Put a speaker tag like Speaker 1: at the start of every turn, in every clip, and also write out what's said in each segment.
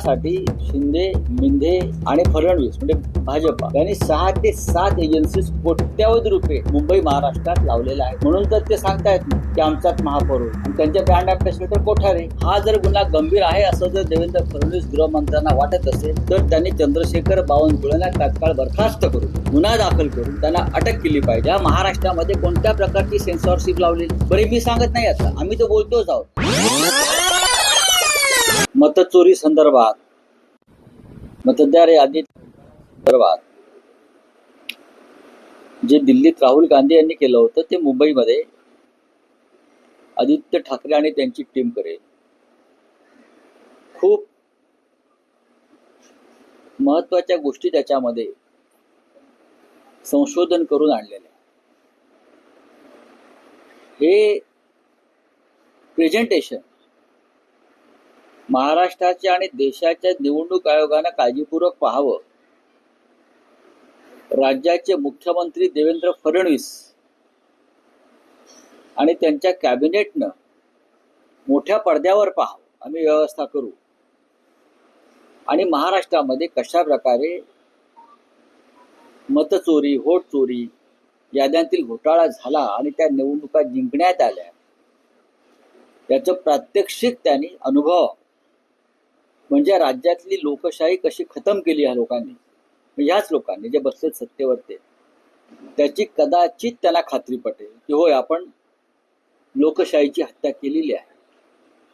Speaker 1: अशासाठी शिंदे मिंधे आणि फडणवीस म्हणजे भाजपा यांनी सहा ते सात एजन्सी कोट्यावधी रुपये मुंबई महाराष्ट्रात लावलेला आहे म्हणून तर ते सांगतायत ना की आमचाच महापौर आणि त्यांच्या ब्रँड अँबॅसेडर कोठारे हा जर गुन्हा गंभीर आहे असं जर देवेंद्र फडणवीस गृहमंत्र्यांना वाटत असेल तर त्यांनी चंद्रशेखर बावनकुळेला तात्काळ बरखास्त करून गुन्हा दाखल करून त्यांना अटक केली पाहिजे. या महाराष्ट्रामध्ये कोणत्या प्रकारची सेन्सॉरशिप लावलेली? बरे मी सांगत नाही आता. आम्ही तर बोलतोच आहोत. मतचोरी संदर्भात मतदार यादी संदर्भात जे दिल्लीत राहुल गांधी यांनी केलं होतं ते मुंबईमध्ये आदित्य ठाकरे आणि त्यांची टीम करेल खूप महत्त्वाच्या गोष्टी त्याच्यामध्ये संशोधन करून आणलेले हे प्रेझेंटेशन महाराष्ट्राच्या आणि देशाच्या निवडणूक आयोगानं काळजीपूर्वक पाहावं. राज्याचे मुख्यमंत्री देवेंद्र फडणवीस आणि त्यांच्या कॅबिनेटनं मोठ्या पडद्यावर पाहावं. आम्ही व्यवस्था करू. आणि महाराष्ट्रामध्ये कशा प्रकारे मतचोरी व्होट चोरी याद्यांतील घोटाळा झाला आणि त्या निवडणुका जिंकण्यात आल्या याचं प्रात्यक्षिक त्यांनी अनुभव म्हणजे राज्यातली लोकशाही कशी खतम केली ह्या लोकांनी? म्हणजे ह्याच लोकांनी जे बसलेत सत्तेवरते त्याची कदाचित त्यांना खात्री पटेल की होय आपण लोकशाहीची हत्या केलेली आहे.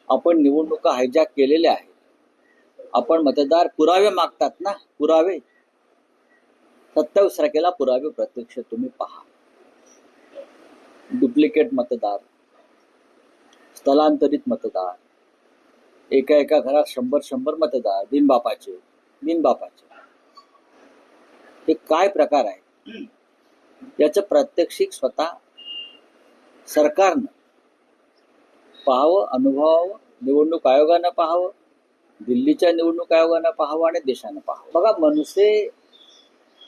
Speaker 1: आपण निवडणुका हायजॅक केलेल्या आहेत. आपण मतदार पुरावे मागतात ना पुरावे? सत्तावीस तारखेला पुरावे प्रत्यक्ष तुम्ही पहा. डुप्लिकेट मतदार स्थलांतरित मतदार एका एका घरात शंभर शंभर मतदार बिनबापाचे बिनबापाचे. हे काय प्रकार आहे? याचं प्रात्यक्षिक स्वतः सरकारनं पाहावं अनुभवावं निवडणूक आयोगानं पाहावं दिल्लीच्या निवडणूक आयोगानं पाहावं आणि देशानं पाहावं. बघा मनसे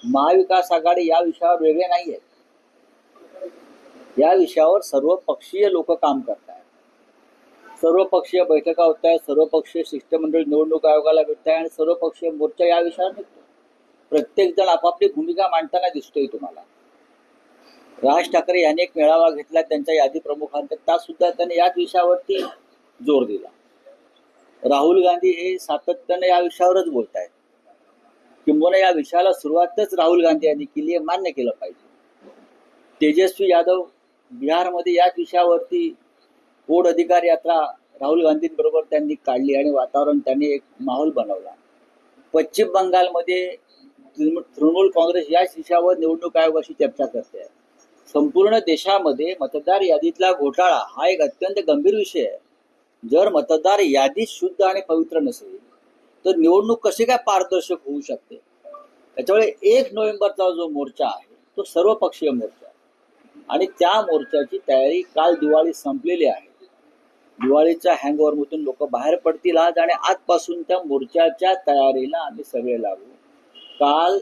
Speaker 1: महाविकास आघाडी या विषयावर वेगळे नाही आहेत या विषयावर सर्व पक्षीय लोक काम करत आहेत सर्वपक्षीय बैठका होत आहेत सर्वपक्षीय शिष्टमंडळ निवडणूक आयोगाला भेटत आहे आणि सर्वपक्षीय मोर्चा या विषयावर निघतो प्रत्येक जण आपापली भूमिका मांडताना दिसतोय तुम्हाला. राज ठाकरे यांनी एक मेळावा घेतला त्यांच्या यादी प्रमुखांचा सुद्धा त्यांनी याच विषयावरती जोर दिला. राहुल गांधी हे सातत्याने या विषयावरच बोलत आहेत. किंबहुना या विषयाला सुरुवातच राहुल गांधी यांनी केली आहे मान्य केलं पाहिजे. तेजस्वी यादव बिहारमध्ये याच विषयावरती कोड अधिकार यात्रा राहुल गांधींबरोबर त्यांनी काढली आणि वातावरण त्यांनी एक माहोल बनवला. पश्चिम बंगालमध्ये तृणमूल काँग्रेस या शिष्यावर निवडणूक आयोगाशी चर्चा करते. संपूर्ण देशामध्ये मतदार यादीतला घोटाळा हा एक अत्यंत गंभीर विषय आहे. जर मतदार यादी शुद्ध आणि पवित्र नसेल तर निवडणूक कशी काय पारदर्शक होऊ शकते? त्याच्यामुळे एक नोव्हेंबरचा जो मोर्चा आहे तो सर्वपक्षीय मोर्चा आणि त्या मोर्चाची तयारी काल दिवाळी संपलेली आहे. दिवाळीच्या हँगओव्हरमधून लोक बाहेर पडतील आज आणि आजपासून त्या मोर्चाच्या तयारीला आम्ही सगळे लागू. काल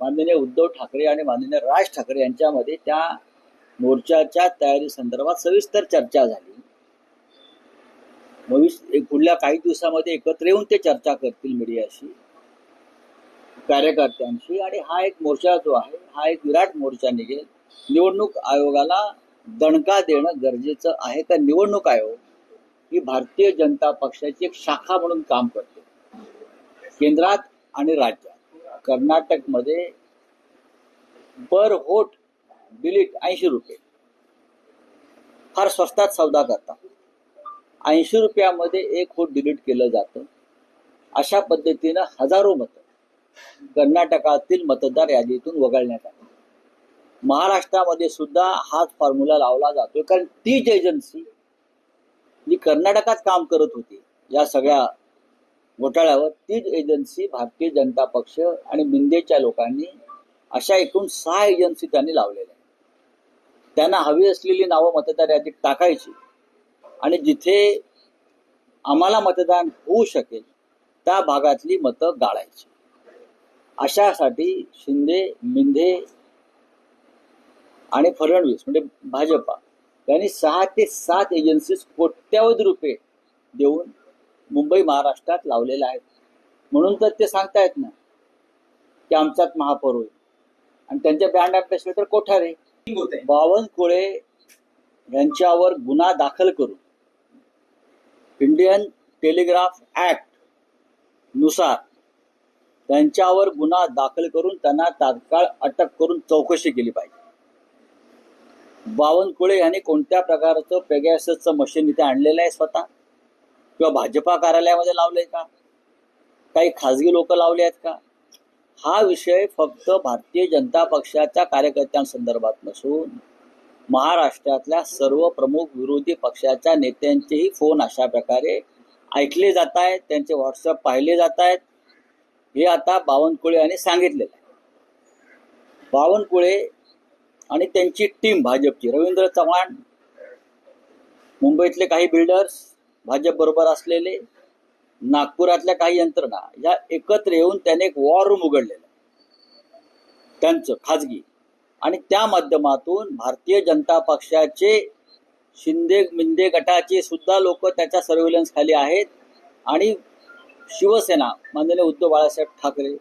Speaker 1: माननीय उद्धव ठाकरे आणि माननीय राज ठाकरे यांच्यामध्ये त्या मोर्चाच्या तयारी संदर्भात सविस्तर चर्चा झाली. भविष्य पुढल्या काही दिवसामध्ये एकत्र येऊन ते चर्चा करतील मीडियाशी कार्यकर्त्यांशी आणि हा एक मोर्चा जो आहे हा एक विराट मोर्चा निघेल. निवडणूक आयोगाला दणका देणं गरजेचं आहे. का निवडणूक आयोग ही भारतीय जनता पक्षाची एक शाखा म्हणून काम करते. केंद्रात आणि राज्यात. कर्नाटकमध्ये पर होट बिलिट ऐंशी रुपये. फार स्वस्तात सौदा करतात. ऐंशी रुपयामध्ये एक होट डिलीट केलं जातं. अशा पद्धतीनं हजारो मतं कर्नाटकातील मतदार यादीतून वगळण्यात आली. महाराष्ट्रामध्ये सुद्धा हाच फॉर्म्युला लावला जातो कारण तीच एजन्सी जी कर्नाटकात काम करत होती या सगळ्या घोटाळ्यावर तीच एजन्सी भारतीय जनता पक्ष आणि मिंदेच्या लोकांनी अशा एकूण सहा एजन्सी त्यांनी लावलेल्या आहेत. त्यांना हवी असलेली नावं मतदार यादीत टाकायची आणि जिथे आम्हाला मतदान होऊ शकेल त्या भागातली मतं गाळायची. अशासाठी शिंदे मिंधे आणि फडणवीस म्हणजे भाजपा त्यांनी सहा ते सात एजन्सीज कोट्यावधी रुपये देऊन मुंबई महाराष्ट्रात लावलेल्या आहेत. म्हणून तर ते सांगतायत ना की आमचाच महापौर होईल. आणि त्यांच्या ब्रँड तर कोठारे बावनकुळे यांच्यावर गुन्हा दाखल करून इंडियन टेलिग्राफ ऍक्टनुसार त्यांच्यावर गुन्हा दाखल करून त्यांना तात्काळ अटक करून चौकशी केली पाहिजे. बावनकुळे यांनी कोणत्या प्रकारचं पेगॅसचं मशीन इथे आणलेलं आहे स्वतः? किंवा भाजपा कार्यालयामध्ये लावलंय का? काही खाजगी लोक लावले आहेत का? हा विषय फक्त भारतीय जनता पक्षाच्या कार्यकर्त्यांसंदर्भात नसून महाराष्ट्रातल्या सर्व प्रमुख विरोधी पक्षाच्या नेत्यांचेही फोन अशा प्रकारे ऐकले जात आहेत त्यांचे व्हॉट्सअप पाहिले जात आहेत. हे आता बावनकुळे यांनी सांगितलेलं आहे. बावनकुळे आणि त्यांची टीम भाजपची. रवींद्र चव्हाण मुंबईतले काही बिल्डर्स भाजप बरोबर असलेले नागपुरातल्या काही यंत्रणा या एकत्र येऊन त्याने एक वॉर रूम उघडलेलं. त्यांचं खाजगी. आणि त्या माध्यमातून भारतीय जनता पक्षाचे शिंदे मिंदे गटाचे सुद्धा लोक त्याच्या सर्व्हिलन्स खाली आहेत. आणि शिवसेना माननीय उद्धव बाळासाहेब ठाकरे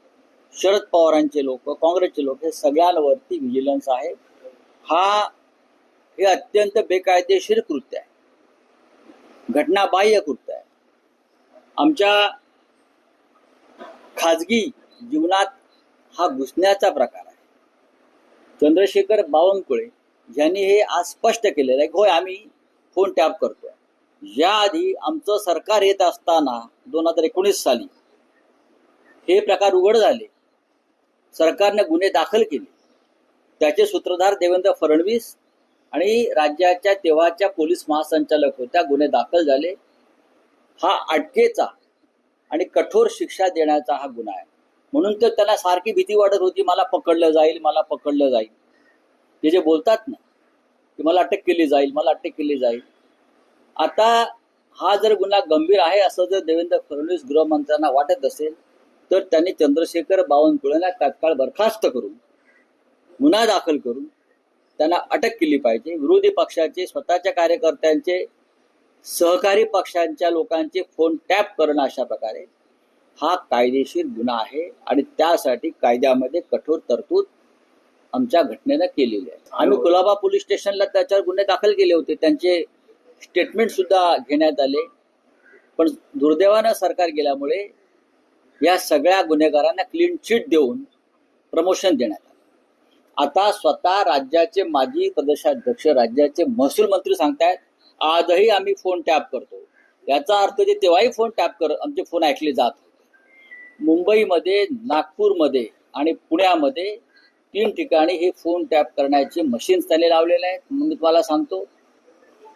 Speaker 1: शरद पवारांचे लोक काँग्रेसचे लोक हे सगळ्यांवरती व्हिजिलन्स आहे. हा हे अत्यंत बेकायदेशीर कृत्य आहे. घटनाबाह्य कृत्य आहे. आमच्या खाजगी जीवनात हा घुसण्याचा प्रकार आहे. चंद्रशेखर बावनकुळे यांनी हे आज स्पष्ट केलेलं आहे. होय आम्ही फोन टॅप करतोय. याआधी आमचं सरकार येत असताना दोन हजार एकोणीस साली हे प्रकार उघड झाले. सरकारने गुन्हे दाखल केले. त्याचे सूत्रधार देवेंद्र फडणवीस आणि राज्याच्या तेव्हाच्या पोलीस महासंचालक होत्या गुन्हे दाखल झाले. हा अटकेचा आणि कठोर शिक्षा देण्याचा हा गुन्हा आहे. म्हणून तर त्याला सारखी भीती वाटत होती मला पकडलं जाईल मला पकडलं जाईल. ते जे बोलतात ना की मला अटक केली जाईल मला अटक केली जाईल. आता हा जर गुन्हा गंभीर आहे असं जर देवेंद्र फडणवीस गृहमंत्र्यांना वाटत असेल तर त्यांनी चंद्रशेखर बावनकुळेला तात्काळ बरखास्त करून गुन्हा दाखल करून त्यांना अटक केली पाहिजे. विरोधी पक्षाचे स्वतःच्या कार्यकर्त्यांचे सहकारी पक्षांच्या लोकांचे फोन टॅप करणं अशा प्रकारे हा कायदेशीर गुन्हा आहे आणि त्यासाठी कायद्यामध्ये कठोर तरतूद आमच्या घटनेनं केलेली आहे. आम्ही कुलाबा पोलीस स्टेशनला त्याच्यावर गुन्हे दाखल केले होते. त्यांचे स्टेटमेंट सुद्धा घेण्यात आले. पण दुर्दैवानं सरकार गेल्यामुळे या सगळ्या गुन्हेगारांना क्लीन चिट देऊन प्रमोशन देण्यात आलं. आता स्वतः राज्याचे माजी प्रदेशाध्यक्ष राज्याचे महसूल मंत्री सांगतायत आजही आम्ही फोन टॅप करतो. याचा अर्थ ते तेव्हाही फोन टॅप कर आमचे फोन ऐकले जात होते. मुंबईमध्ये नागपूरमध्ये आणि पुण्यामध्ये तीन ठिकाणी हे फोन टॅप करण्याचे मशीन्स त्याने लावलेले आहेत. मग मी तुम्हाला सांगतो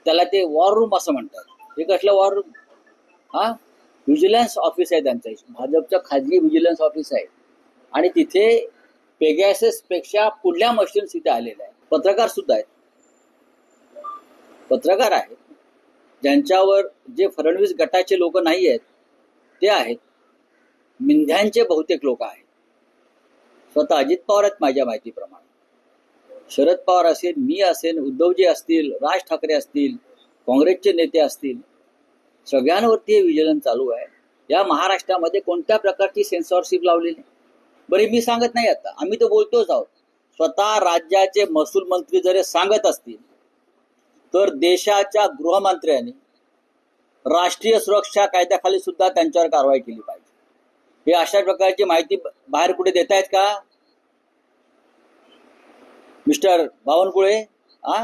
Speaker 1: त्याला ते वॉर रूम असं म्हणतात. हे कसलं वॉर रूम हा? व्हिजिलन्स ऑफिस आहे त्यांचं. भाजपचं खाजगी व्हिजिलन्स ऑफिस आहे. आणि तिथे पेगॅसेस पेक्षा पुढल्या मशीन्स इथे आलेल्या आहेत. पत्रकार सुद्धा आहेत. पत्रकार आहेत. ज्यांच्यावर जे फडणवीस गटाचे लोक नाही आहेत ते आहेत. मिंध्यांचे बहुतेक लोक आहेत. स्वतः अजित पवार आहेत माझ्या माहितीप्रमाणे. शरद पवार असेल मी असेल उद्धवजी असतील राज ठाकरे असतील काँग्रेसचे नेते असतील सगळ्यांवरती हे विजलन चालू आहे. या महाराष्ट्रामध्ये कोणत्या प्रकारची सेन्सॉरशिप लावलेली? बरे मी सांगत नाही आता. आम्ही तर बोलतोच आहोत. स्वतः राज्याचे महसूल मंत्री जरी सांगत असतील तर देशाच्या गृहमंत्र्यांनी राष्ट्रीय सुरक्षा कायद्याखाली सुद्धा त्यांच्यावर कारवाई केली पाहिजे. हे अशा प्रकारची माहिती बाहेर कुठे देत आहेत का? मिस्टर बावनकुळे हा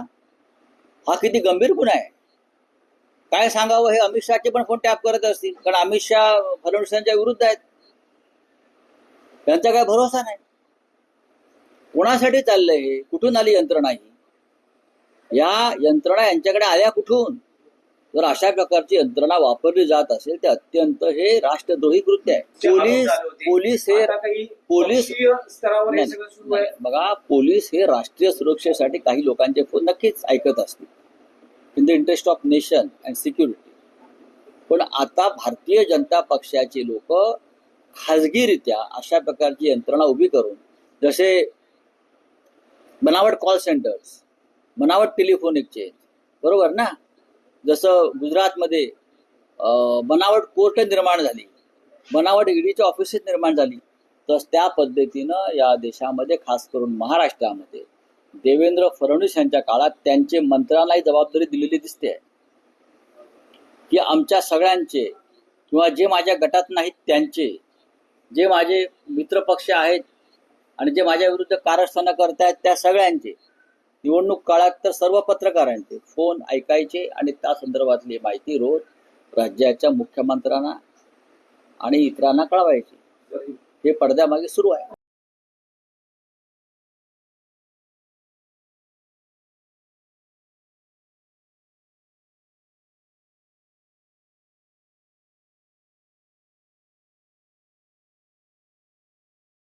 Speaker 1: हा किती गंभीर गुन्हा आहे. काय सांगावं हे अमित शहाचे पण फोन टॅप करत असतील कारण अमित शहा फडणवीसांच्या विरुद्ध आहेत. त्यांचा काय भरोसा नाही. कोणासाठी चाललंय हे? कुठून आली यंत्रणा ही? या यंत्रणा यांच्याकडे आल्या कुठून? जर अशा प्रकारची यंत्रणा वापरली जात असेल ते अत्यंत हे राष्ट्रद्रोही कृत्य आहे. पोलीस पोलीस हे पोलीस-. बघा पोलीस हे राष्ट्रीय सुरक्षेसाठी काही लोकांचे फोन नक्कीच ऐकत असतील. In the interest of nation and security पण आता भारतीय जनता पक्षाचे लोक खाजगीरित्या अशा प्रकारची यंत्रणा उभी करून जसे बनावट कॉल सेंटर्स बनावट टेलिफोन एक्सचेंज बरोबर ना? जसं गुजरातमध्ये बनावट कोर्ट निर्माण झाली बनावट ईडीच्या ऑफिसेस निर्माण झाली तर त्या पद्धतीनं या देशामध्ये खास करून महाराष्ट्रामध्ये देवेंद्र फडणवीस यांच्या काळात त्यांचे मंत्र्यांनाही जबाबदारी दिलेली दिसते. की आमच्या सगळ्यांचे किंवा जे माझ्या गटात नाहीत त्यांचे जे माझे मित्रपक्ष आहेत आणि जे माझ्या विरुद्ध कारस्थानं करतायत त्या सगळ्यांचे. निवडणूक काळात तर सर्व पत्रकारांचे फोन ऐकायचे आणि त्या संदर्भातली माहिती रोज राज्याच्या मुख्यमंत्र्यांना आणि इतरांना कळवायची. हे पडद्यामागे सुरू आहे.